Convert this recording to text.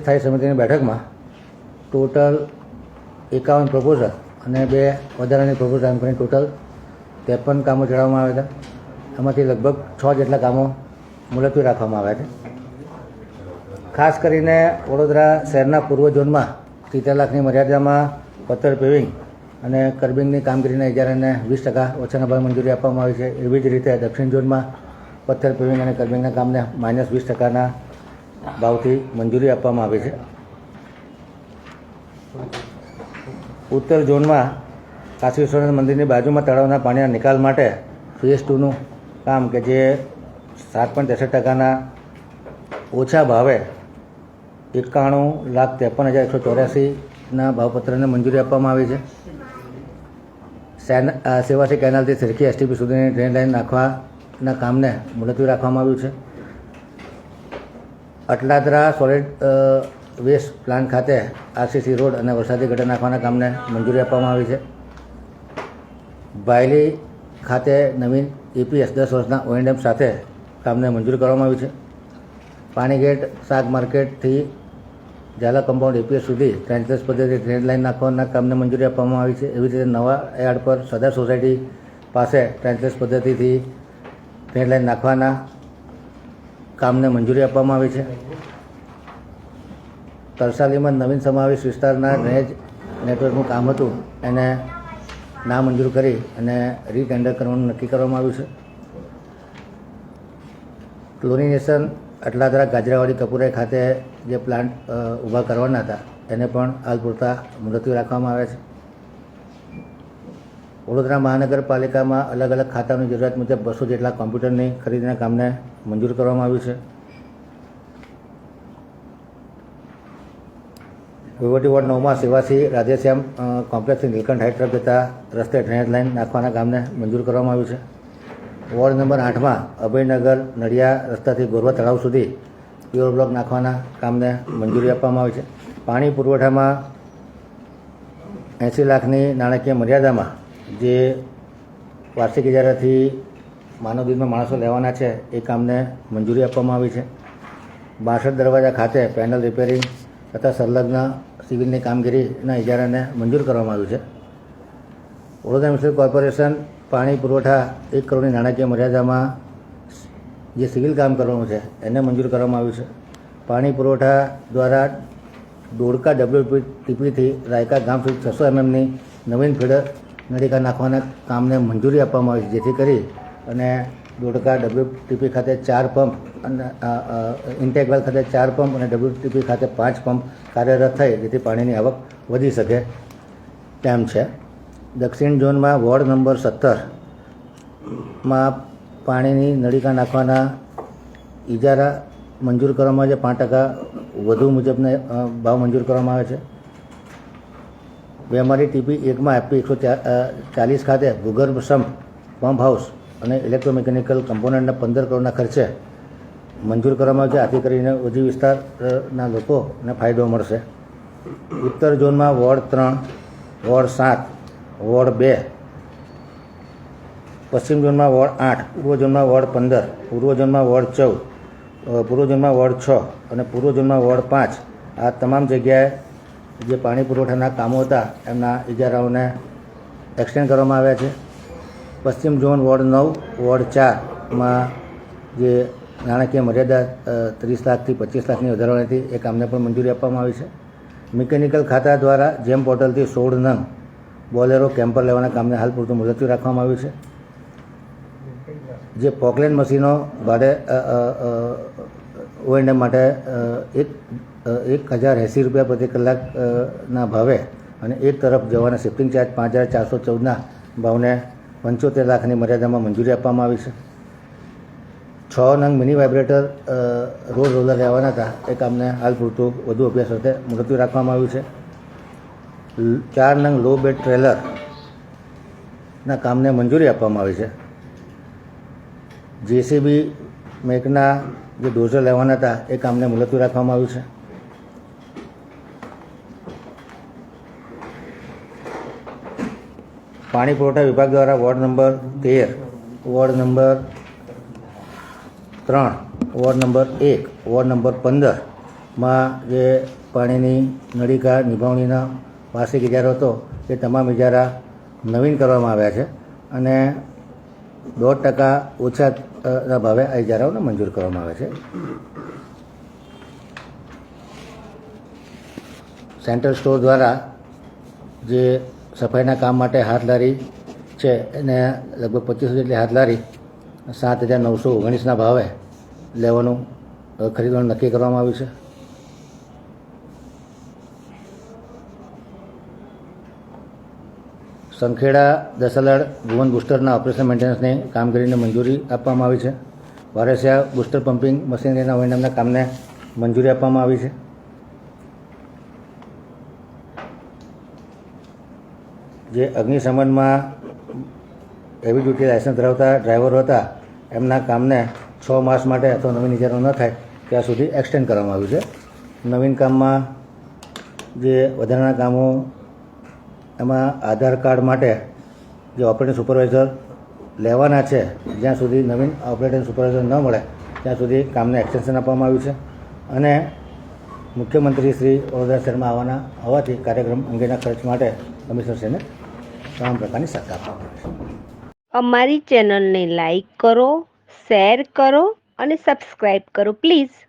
સ્થાયી સમિતિની બેઠકમાં ટોટલ એકાવન પ્રપોઝલ અને બે વધારાની પ્રપોઝલ એમ કરીને ટોટલ ત્રેપન કામો ચડાવવામાં આવ્યા હતા. એમાંથી લગભગ છ જેટલા કામો મુલતવી રાખવામાં આવ્યા છે. ખાસ કરીને વડોદરા શહેરના પૂર્વ ઝોનમાં સિત્તેર લાખની મર્યાદામાં પથ્થર પેવિંગ અને કર્બિંગની કામગીરીના ઇજારાને વીસ ટકા ઓછાના ભાવે મંજૂરી આપવામાં આવી છે. એવી જ રીતે દક્ષિણ ઝોનમાં પથ્થર પેવિંગ અને કર્બિંગના કામને માઇનસ વીસ ટકાના ભાવથી મંજૂરી આપવામાં આવી છે. ઉત્તર ઝોનમાં કાશી વિશ્વનાથ મંદિરની બાજુમાં તળાવના પાણીના નિકાલ માટે ફેઝ ટુનું કામ કે જે સાત પોઈન્ટ ત્રેસઠ ટકાના ઓછા ભાવે એકાણું લાખ ત્રેપન હજાર એકસો ચોર્યાસીના ભાવપત્રને મંજૂરી આપવામાં આવી છે. સેવાસી કેનાલથી સરખી એસટીપી સુધીની ટ્રેન લાઇન નાખવાના કામને મુલતવી રાખવામાં આવ્યું છે. અટલાદરા સોલિડ વેસ્ટ પ્લાન્ટ ખાતે આરસીસી રોડ અને વરસાદી ગટર નાખવાના કામને મંજૂરી આપવામાં આવી છે. ભાયલી ખાતે નવીન એપીએસ દસ વર્ષના ઓએનએમ સાથે કામને મંજૂર કરવામાં આવ્યું છે. પાણીગેટ શાક માર્કેટથી ઝાલા કમ્પાઉન્ડ એપીએસ સુધી ટ્રાન્સલેસ પદ્ધતિ ટ્રેન લાઇન નાખવાના કામને મંજૂરી આપવામાં આવી છે. એવી રીતે નવા યાર્ડ પર સદર સોસાયટી પાસે ટ્રાન્સલેસ પદ્ધતિથી ટ્રેન લાઇન નાખવાના કામને મંજૂરી આપવામાં આવી છે. તરસાલીમાં નવીન સમાવેશ વિસ્તારના ડ્રેનેજ નેટવર્કનું કામ હતું. એને નામંજૂર કરી અને રીટેન્ડર કરવાનું નક્કી કરવામાં આવ્યું છે. ક્લોરિનેશન અટલાદરા ગાજરાવાડી કપુરાઈ ખાતે જે પ્લાન્ટ ઊભા કરવાના હતા, એને પણ હાલ પૂરતા મુલતવી રાખવામાં આવ્યા છે. વડોદરા મહાનગરપાલિકામાં અલગ અલગ ખાતાની જરૂરિયાત મુજબ બસો જેટલા કોમ્પ્યુટરની ખરીદીના કામને મંજૂર કરવામાં આવ્યું છે. વહીવટી વોર્ડ નવમાં સેવાસી રાધેશ્યામ અ, કોમ્પ્લેક્સથી નીલકંઠ હાઈટ તરફ જતા રસ્તે ડ્રેનેજ લાઇન નાખવાના કામને મંજૂર કરવામાં આવ્યું છે. વોર્ડ નંબર આઠમાં અભયનગર નડિયા રસ્તાથી ગોરવા તળાવ સુધી પ્યોર બ્લોક નાખવાના કામને મંજૂરી આપવામાં આવી છે. પાણી પુરવઠામાં એંસી લાખની નાણાકીય મર્યાદામાં જે વાર્ષિક ઇજારાથી માનવ દિનમાં માણસો લેવાના છે, એ કામને મંજૂરી આપવામાં આવી છે. બાસઠ દરવાજા ખાતે પેનલ રિપેરિંગ તથા સંલગ્ન સિવિલની કામગીરીના ઇજારાને મંજૂર કરવામાં આવ્યું છે. વડોદરા મ્યુનિસિપલ કોર્પોરેશન પાણી પુરવઠા એક કરોડની નાણાકીય મર્યાદામાં જે સિવિલ કામ કરવાનું છે, એને મંજૂર કરવામાં આવ્યું છે. પાણી પુરવઠા દ્વારા દોડકા ડબલ્યુ ટીપીથી રાયકા ગામ સુધી છસો એમએમની નવીન ફીડર નળિકા નાખવાના કામને મંજૂરી આપવામાં આવી છે, જેથી કરી અને દોડકા ડબલ્યુટીપી ખાતે ચાર પંપ અને ઇન્ટેકવેલ ખાતે ચાર પંપ અને ડબલ્યુટીપી ખાતે પાંચ પંપ કાર્યરત થઈ, જેથી પાણીની આવક વધી શકે. તેમ છે. દક્ષિણ ઝોનમાં વોર્ડ નંબર સત્તરમાં પાણીની નળિકા નાખવાના ઇજારા મંજૂર કરવામાં આવે છે. પાંચ ટકા વધુ મુજબના ભાવ મંજૂર કરવામાં આવે છે. બેમારી ટીપી એકમાં એપી એકસો ચાલીસ ખાતે ભૂગર્ભ સંપ પંપ હાઉસ અને ઇલેક્ટ્રોમિકેનિકલ કમ્પોનન્ટના પંદર કરોડના ખર્ચે મંજૂર કરવામાં આવશે આથી કરીને ઓજી વિસ્તારના લોકોને ફાયદો મળશે. ઉત્તર ઝોનમાં વોર્ડ ત્રણ, વોર્ડ સાત, વોર્ડ બે. પશ્ચિમ ઝોનમાં વોર્ડ આઠ, પૂર્વ ઝોનમાં વોર્ડ પંદર, પૂર્વ ઝોનમાં વોર્ડ ચૌદ પૂર્વ ઝોનમાં વોર્ડ છ અને પૂર્વ ઝોનમાં વોર્ડ પાંચ. આ તમામ જગ્યાએ જે પાણી પુરવઠાના કામો હતા, એમના ઇજારાઓને એક્સટેન્ડ કરવામાં આવ્યા છે. પશ્ચિમ ઝોન વોર્ડ નવ, વોર્ડ ચારમાં જે નાણાકીય મર્યાદા ત્રીસ લાખથી પચીસ લાખની વધારવાની હતી, એ કામને પણ મંજૂરી આપવામાં આવી છે. મિકેનિકલ ખાતા દ્વારા જેમ પોર્ટલથી સોળ નંગ બોલેરો કેમ્પર લેવાના કામને હાલ પૂરતું મુલતવી રાખવામાં આવ્યું છે. જે પોકલેન મશીનો ભાડે ઓએનએમ માટે એક એક હજાર એંસી રૂપિયા પ્રતિ કલાકના ભાવે અને એક તરફ જવાના શિફ્ટિંગ ચાર્જ પાંચ હજાર ચારસો ચૌદના ભાવને પંચોતેર લાખની મર્યાદામાં મંજૂરી આપવામાં આવી છે. છ નંગ મિની વાઇબ્રેટર રોડ રોલર લેવાના હતા. એ કામને હાલ પૂરતું વધુ અભ્યાસ સાથે મુલતવી રાખવામાં આવ્યું છે. ચાર નંગ લો બેડ ટ્રેલરના કામને મંજૂરી આપવામાં આવી છે. જેસીબી મેકના જે ડોઝર લેવાના હતા, એ કામને મુલતવી રાખવામાં આવ્યું છે. પાણી પુરવઠા વિભાગ દ્વારા વોર્ડ નંબર તેર, વોર્ડ નંબર ત્રણ, વોર્ડ નંબર એક, વોર્ડ નંબર પંદરમાં જે પાણીની નળીકા નિભાવણીનો વાર્ષિક ઇજારો હતો, એ તમામ ઇજારા નવીન કરવામાં આવ્યા છે. અને દોઢ ટકા ઓછા ભાવે આ મંજૂર કરવામાં આવે છે. સેન્ટ્રલ સ્ટોર દ્વારા જે સફાઈના કામ માટે હાથલારી છે, એને લગભગ પચીસો જેટલી હાથલારી, સાત હજાર નવસો ઓગણીસના ભાવે લેવાનું ખરીદવાનું નક્કી કરવામાં આવ્યું છે. સંખેડા, દસાલાડ, ભુવન બુસ્ટરના ઓપરેશન મેન્ટેનન્સની કામગીરીને મંજૂરી આપવામાં આવી છે. વારસિયા બુસ્ટર પમ્પિંગ મશીનરીના ઓએનએમના કામને મંજૂરી આપવામાં આવી છે. જે અગ્નિશમનમાં હેવી ડ્યુટી લાયસન્સ ધરાવતા ડ્રાઈવરો હતા, એમના કામને છ માસ માટે અથવા નવીન ઇજારો ન થાય ત્યાં સુધી એક્સટેન્ડ કરવામાં આવ્યું છે. નવીન કામમાં જે વધારાના કામો એમાં આધાર કાર્ડ માટે જે ઓપરેટિંગ સુપરવાઇઝર લેવાના છે, જ્યાં સુધી નવીન ઓપરેટિંગ સુપરવાઇઝર ન મળે, ત્યાં સુધી કામને એક્સટેન્શન આપવામાં આવ્યું છે. અને મુખ્યમંત્રી શ્રી વડોદરા શહેરમાં આવવાના હોવાથી કાર્યક્રમ અંગેના ખર્ચ માટે કમિશનરશ્રીને તમામ પ્રકારની સત્તા આપવામાં આવે છે. અમારી ચેનલને લાઈક કરો, શેર કરો અને સબસ્ક્રાઈબ કરો, પ્લીઝ.